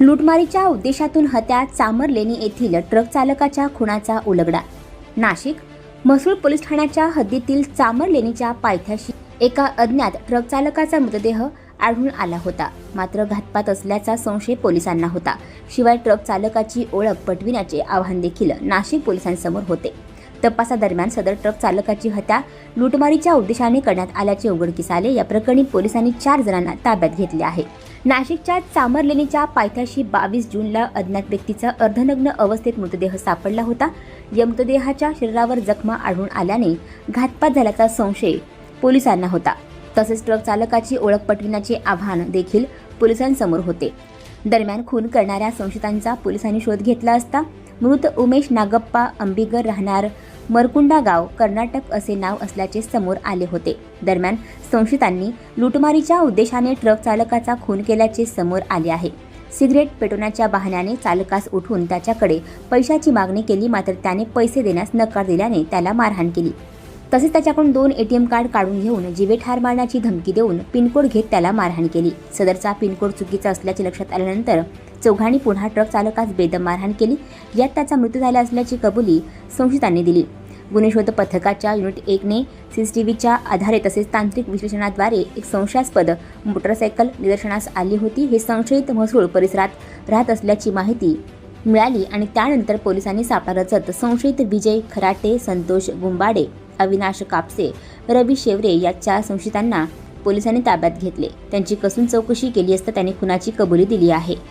लुटमारीच्या उद्देशातून हत्या चामरलेणी येथील ट्रक चालकाच्या खुनाचा उलगडा. नाशिक म्हसरूळ पोलीस ठाण्याच्या हद्दीतील चामरलेणीच्या पायथ्याशी एका अज्ञात ट्रक चालकाचा मृतदेह आढळून आला होता. मात्र घातपात असल्याचा संशय पोलिसांना होता. शिवाय ट्रक चालकाची ओळख पटविण्याचे आव्हान देखील नाशिक पोलिसांसमोर होते. तपासादरम्यान सदर ट्रक चालकाची हत्या लुटमारीच्या उद्देशाने करण्यात आल्याचे उघडकीस आले या प्रकरणी पोलिसांनी चार जणांना ताब्यात घेतले आहे. नाशिकच्या चामरलेणीच्या पायथ्याशी बावीस जूनला अज्ञात व्यक्तीचा अर्धनग्न अवस्थेत मृतदेह सापडला होता. या मृतदेहाच्या शरीरावर जखमा आढळून आल्याने घातपात झाल्याचा संशय पोलिसांना होता. तसेच ट्रक चालकाची ओळख पटविण्याचे आव्हान देखील पोलिसांसमोर होते. दरम्यान खून करणाऱ्या संशयितांचा पोलिसांनी शोध घेतला असता मृत उमेश नागप्पा अंबिगर राहणार मरकुंडा गाव कर्नाटक असे नाव असल्याचे समोर आले होते. दरम्यान संशयितांनी लुटमारीच्या उद्देशाने ट्रक चालकाचा खून केल्याचे समोर आले आहे. सिगरेट पेटवण्याच्या बहाण्याने चालकास उठून त्याच्याकडे पैशाची मागणी केली मात्र त्याने पैसे देण्यास नकार दिल्याने त्याला मारहाण केली. तसेच त्याच्याकडून दोन एटीएम कार्ड काढून घेऊन जीवे ठार मारण्याची धमकी देऊन पिनकोड घेत त्याला मारहाण केली. सदरचा पिनकोड चुकीचा असल्याचे लक्षात आल्यानंतर चौघांनी पुन्हा ट्रक चालकास बेदम मारहाण केली. यात त्याचा मृत्यू झाला असल्याची कबुली संशयितांनी दिली. गुन्हे शोध पथकाच्या युनिट एकने सी सी टी व्हीच्या आधारे तसेच तांत्रिक विश्लेषणाद्वारे एक संशयास्पद मोटरसायकल निदर्शनास आली होती. हे संशयित महसूळ परिसरात राहत असल्याची माहिती मिळाली आणि त्यानंतर पोलिसांनी सापळा रचत संशयित विजय खराटे संतोष गुंबाडे अविनाश कापसे रवी शेवरे या चार संशयितांना पोलिसांनी ताब्यात घेतले. त्यांची कसून चौकशी केली असता त्यांनी खुनाची कबुली दिली आहे.